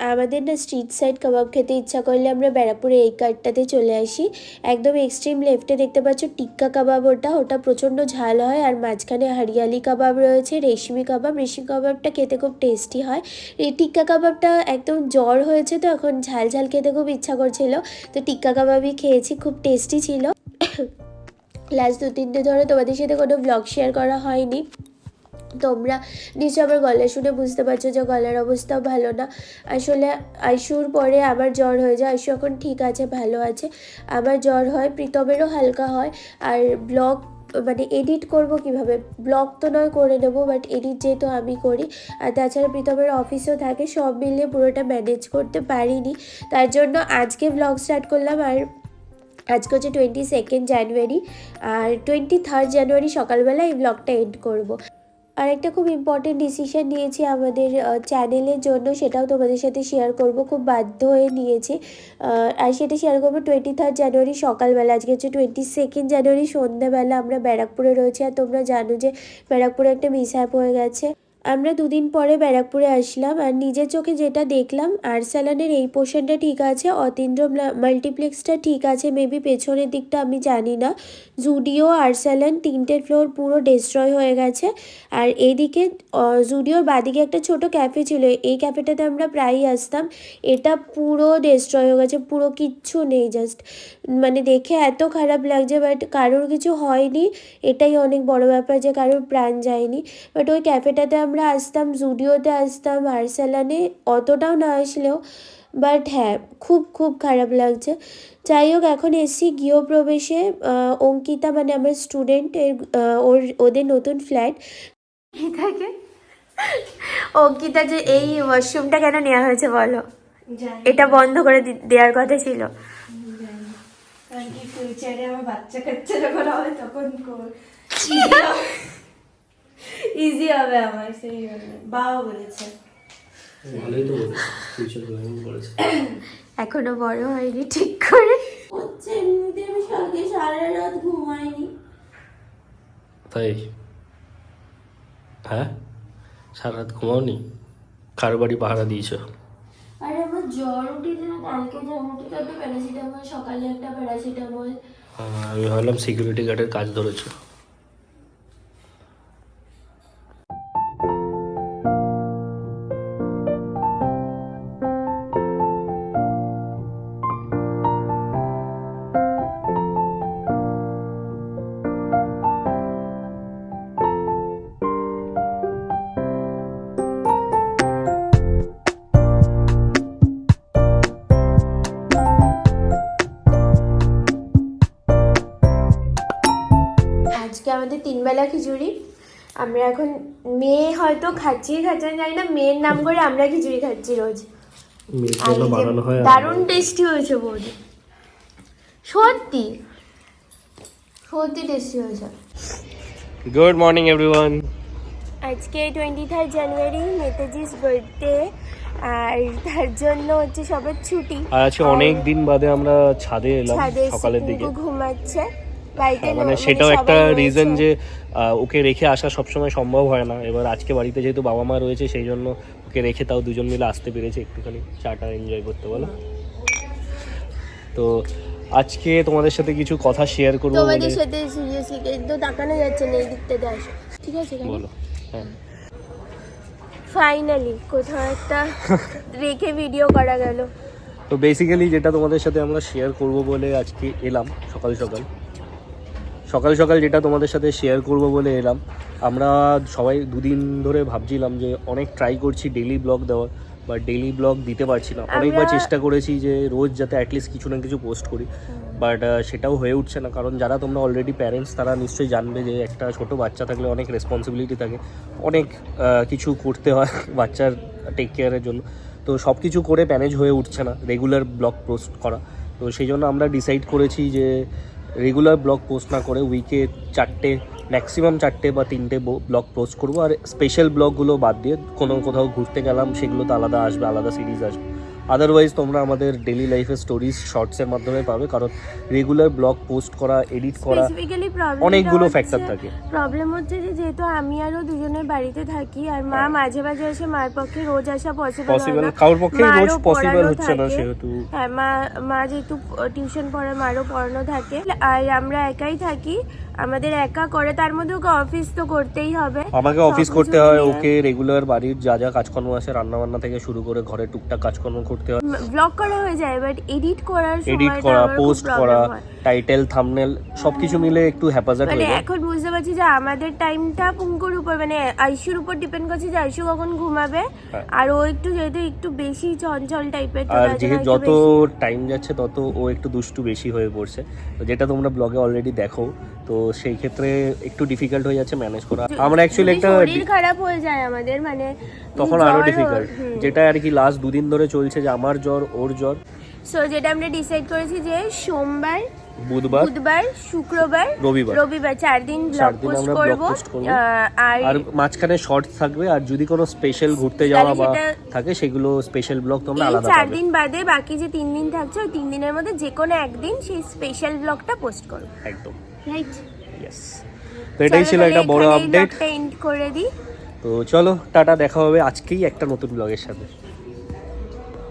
আমাদের না street side কাবাব খেতে ইচ্ছা করলে আমরা ব্যারাকপুরে এই কার্ডটাতে চলে আসি। একদম এক্সট্রিম লেফটে দেখতে পাচ্ছ টিক্কা কাবাব ওটা। ওটা প্রচণ্ড ঝাল হয় আর মাঝখানে হরিয়ালি কাবাব রয়েছে, রেশমি কাবাব রেশমি কাবাবটা খেতে খুব টেস্টি হয়। এই টিক্কা কাবাবটা একদম জ্বর হয়েছে তো এখন ঝাল ঝাল খেতে খুব ইচ্ছা করছিল। তো টিক্কা কাবাবই খেয়েছি, খুব টেস্টি ছিল। লাস্ট দু তিন দিন ধরে তোমাদের সাথে কোনো ব্লগ শেয়ার করা হয়নি। তোমরা নিশ্চয় আমার গলা শুনে বুঝতে পারছ যে গলার অবস্থাও ভালো না। আসলে আইসুর পরে আমার জ্বর হয়ে যায়। আইসু এখন ঠিক আছে, ভালো আছে। আমার জ্বর হয়, প্রীতমেরও হালকা হয়। আর ব্লগ মানে এডিট করব কীভাবে? ব্লগ তো নয়, করে নেব বাট এডিট যেহেতু আমি করি। আর তাছাড়া প্রীতমের অফিসও থাকে, সব মিলিয়ে পুরোটা ম্যানেজ করতে পারিনি। তার জন্য আজকে ব্লগ স্টার্ট করলাম। আর আজকে হচ্ছে টোয়েন্টি সেকেন্ড জানুয়ারি আর টোয়েন্টি থার্ড জানুয়ারি সকালবেলা এই ব্লগটা এন্ড করব। আর একটা খুব ইম্পর্টেন্ট ডিসিশন নিয়েছি আমাদের চ্যানেলের জন্য, সেটাও তোমাদের সাথে শেয়ার করব। খুব বাধ্য হয়ে নিয়েছি। আর সেটা শেয়ার করব টোয়েন্টি থার্ড জানুয়ারি সকালবেলা। আজকে হচ্ছে টোয়েন্টি সেকেন্ড জানুয়ারি সন্ধ্যাবেলা আমরা ব্যারাকপুরে রয়েছি। আর তোমরা জানো যে ব্যারাকপুরে একটা মিসহ্যাপ হয়ে গেছে। আমরা দুদিন পরে ব্যারাকপুরে আসলাম আর নিজের চোখে যেটা দেখলাম, আরসালানের এই পোর্শনটা ঠিক আছে, অতীন্দ্র মাল্টিপ্লেক্সটা ঠিক আছে মেবি পেছনের দিকটা আমি জানি না। জুডিও আরসালান তিনটে ফ্লোর পুরো ডিস্ট্রয় হয়ে গেছে, আর এদিকে জুডিওর বাদিকে একটা ছোট ক্যাফে ছিল, এই ক্যাফেটাতে আমরা প্রায়ই আসতাম, এটা পুরো ডিস্ট্রয় হয়ে গেছে, পুরো কিচ্ছু নেই জাস্ট মানে দেখে এত খারাপ লাগছে বাট কারোর কিছু হয়নি, এটাই অনেক বড় ব্যাপার যে কারোর প্রাণ যায়নি। বাট ওই ক্যাফেটাতে আমরা আসতাম জুডিওতে আসতাম আরসালানে অতটাও না আসলেও বাট হ্যাঁ খুব খুব খারাপ লাগছে। যাই হোক এখন এসছি গৃহপ্রবেশে অঙ্কিতা মানে আমার স্টুডেন্ট এর ওর ওদের নতুন ফ্ল্যাট অঙ্কিতাকে? অঙ্কিতা যে এই ওয়াশরুমটা কেন নেওয়া হয়েছে বলো? এটা বন্ধ করে দেওয়ার কথা ছিল। কারণ কি ফিউচারে আমার বাচ্চা কাচ্চা যখন হবে তখন ইজি হবে আমার সেই বাবা বলেছে। ভালোই তো বলেছে ফিউচার প্ল্যানিং করেছে। এখনও বড় হয়নি ঠিক করে। হচ্ছে এমনিতে আমি কালকে সারা রাত ঘুমাইনি। তাই? হ্যাঁ? সারা রাত ঘুমাওনি? কার বাড়ি পাহারা দিয়েছ? আর আমার জ্বর উঠেছে না কালকে জ্বর একটা প্যারাসিটামল সকালে একটা প্যারাসিটামল। আমি ভাবলাম সিকিউরিটি গার্ডের কাজ ধরেছো। আজকে আমাদের তিনবেলা খিচুড়ি। আমরা এখন মেয়ে হয়তো খাচ্ছি খাচ্ছে জানি না মেয়ের নাম করে আমরা খিচুড়ি খাচ্ছি রোজ। হয় দারুণ টেস্টি হয়েছে বৌদি। সত্যি? সত্যি টেস্টি হয়েছে। গুড মর্নিং এভরিওয়ান আজকে টোয়েন্টি থার্ড জানুয়ারি নেতাজির বার্থডে আর তার জন্য হচ্ছে সবার ছুটি। আর আজকে অনেক দিন বাদে আমরা ছাদে এলাম সকালের দিকে। ঘুমাচ্ছে। মানে মানে সেটাও একটা রিজন যে ওকে রেখে আসা সবসময় সম্ভব হয় না। এবার আজকে বাড়িতে যেহেতু বাবা মা রয়েছে সেই জন্য ওকে রেখে তাও দুজন মিলে আসতে পেরেছে একটুখানি। চাটা এনজয় করতে বলো। তো আজকে তোমাদের সাথে কিছু কথা শেয়ার করব তোমাদের সাথে সিরিয়াসলি কিন্তু তাকানো যাচ্ছে না এই দিকটাতে আসো। ঠিক আছে বলো হ্যাঁ। ফাইনালি কোথাও একটা রেখে ভিডিও করা গেল। তো বেসিক্যালি যেটা তোমাদের সাথে আমরা শেয়ার করব বলে আজকে এলাম সকাল সকাল। সকাল সকাল যেটা তোমাদের সাথে শেয়ার করব বলে এলাম আমরা সবাই দুদিন ধরে ভাবছিলাম যে অনেক ট্রাই করছি ডেলি ব্লগ দেওয়ার বা ডেলি ব্লগ দিতে পারছি না। অনেকবার চেষ্টা করেছি যে রোজ যাতে অ্যাটলিস্ট কিছু না কিছু পোস্ট করি বাট সেটাও হয়ে উঠছে না। কারণ যারা তোমরা অলরেডি প্যারেন্টস তারা নিশ্চয়ই জানবে যে একটা ছোট বাচ্চা থাকলে অনেক রেসপন্সিবিলিটি থাকে। অনেক কিছু করতে হয় বাচ্চার টেক কেয়ারের জন্য। তো সব কিছু করে ম্যানেজ হয়ে উঠছে না রেগুলার ব্লগ পোস্ট করা। তো সেই জন্য আমরা ডিসাইড করেছি যে রেগুলার ব্লগ পোস্ট না করে উইকে চারটে ম্যাক্সিমাম চারটে বা তিনটে ব্লগ পোস্ট করব। আর স্পেশাল ব্লগগুলো বাদ দিয়ে কোনো কোথাও ঘুরতে গেলাম, সেগুলো তো আলাদা আসবে, আলাদা সিরিজ আসবে। আদারওয়াইজ তোমরা আমাদের ডেলি লাইফের স্টোরিজ শর্টসের মাধ্যমে পাবে। কারণ রেগুলার ব্লগ পোস্ট করা এডিট করা অনেকগুলো ফ্যাক্টর থাকে। প্রবলেম হচ্ছে যে যেহেতু আমি আরও দুজনে বাড়িতে থাকি আর মা মাঝে মাঝে এসে মার পক্ষে রোজ আসা পসিবল পসিবল কারোর পক্ষে রোজ পসিবল হচ্ছে না সেহেতু। হ্যাঁ মা মা যেহেতু টিউশন পড়ে মারও পড়ানো থাকে। আর আমরা একাই থাকি আমাদের একা করে তার মধ্যে ওকে অফিস তো করতেই হবে। আমাকে অফিস করতে হয় ওকে রেগুলার বাড়ির যা যা কাজকর্ম আছে রান্না বান্না থেকে শুরু করে ঘরে টুকটাক কাজকর্ম করতে হয়। ব্লগ করা হয়ে যায় বাট এডিট করার এডিট করা পোস্ট করা টাইটেল থাম্বনেল সবকিছু মিলে একটু হ্যাপাজার্ট মানে হয়ে যায়। এখন বুঝতে পারছি যে আমাদের টাইমটা পুঙ্কুর উপর মানে আইসুর উপর ডিপেন্ড করছে যে আইসু কখন ঘুমাবে হ্যাঁ। আর ও একটু যেহেতু একটু বেশি চঞ্চল টাইপের আর যেহেতু যত টাইম যাচ্ছে তত ও একটু দুষ্টু বেশি হয়ে পড়ছে। যেটা তোমরা ব্লগে অলরেডি দেখো তো সেই ক্ষেত্রে একটু ডিফিকাল্ট হয়ে যাচ্ছে ম্যানেজ করা। আমরা অ্যাকচুয়ালি একটা শরীর খারাপ হয়ে যায় আমাদের মানে তখন আরও ডিফিকাল্ট যেটা আর কি লাস্ট দুদিন ধরে চলছে যে আমার জ্বর ওর জ্বর। সো যেটা আমরা ডিসাইড করেছি যে সোমবার বুধবার বুধবার শুক্রবার রবিবার। রবিবার চার দিন ব্লগ পোস্ট করব। আর মাঝখানে শর্টস থাকবে আর যদি কোনো স্পেশাল ঘুরতে যাওয়া বা থাকে সেগুলো স্পেশাল ব্লগ তোমরা আলাদা চার দিন বাদে বাকি যে তিন দিন থাকছে ওই তিন দিনের মধ্যে যে কোনো একদিন সেই স্পেশাল ব্লগটা পোস্ট করব একদম। রাইট ইয়েস তো এটাই ছিল একটা বড় আপডেট এন্ড করে দিই। তো চলো টাটা দেখা হবে আজকেই একটা নতুন ব্লগের সাথে।